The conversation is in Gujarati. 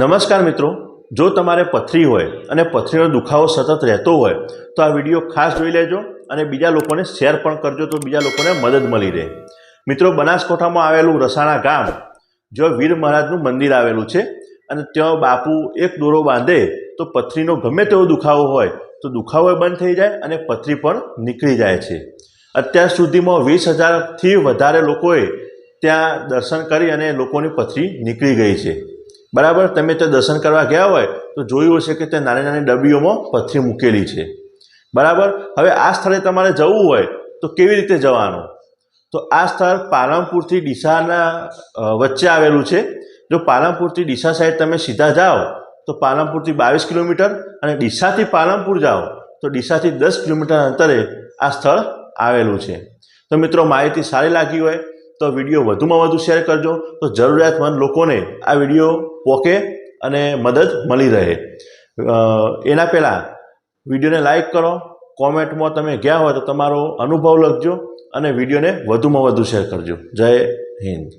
નમસ્કાર મિત્રો. જો તમારે પથરી હોય અને પથરીનો દુખાવો સતત રહેતો હોય, તો આ વીડિયો ખાસ જોઈ લેજો અને બીજા લોકોને શેર પણ કરજો તો બીજા લોકોને મદદ મળી રહે. મિત્રો, બનાસકાંઠામાં આવેલું રસાણા ગામ, જ્યાં વીર મહારાજનું મંદિર આવેલું છે અને ત્યાં બાપુ એક દોરો બાંધે તો પથરીનો ગમે તેવો દુખાવો હોય, તો દુખાવો બંધ થઈ જાય અને પથરી પણ નીકળી જાય છે. અત્યાર સુધીમાં વીસ હજારથી વધારે લોકોએ ત્યાં દર્શન કરી અને લોકોની પથરી નીકળી ગઈ છે. બરાબર? તમે ત્યાં દર્શન કરવા ગયા હોય તો જોયું હશે કે ત્યાં નાની નાની ડબ્બીઓમાં પથરી મૂકેલી છે. બરાબર? હવે આ સ્થળે તમારે જવું હોય તો કેવી રીતે જવાનું? તો આ સ્થળ પાલનપુરથી ડીસાના વચ્ચે આવેલું છે. જો પાલનપુરથી ડીસા સાઈડ તમે સીધા જાઓ તો પાલનપુરથી બાવીસ કિલોમીટર અને ડીસાથી પાલનપુર જાઓ તો ડીસાથી દસ કિલોમીટર અંતરે આ સ્થળ આવેલું છે. તો મિત્રો, માહિતી સારી લાગી હોય તો વીડિયો વધુમાં વધુ શેર કરજો. તો જરૂરિયાતમંદ લોકોને આ વીડિયો પોકે અને મદદ મળી રહે. એના પહેલાં વિડીયોને લાઈક કરો. કોમેન્ટમાં તમે ગયા હોય તો તમારો અનુભવ લખજો અને વિડીયોને વધુમાં વધુ શેર કરજો. જય હિન્દ.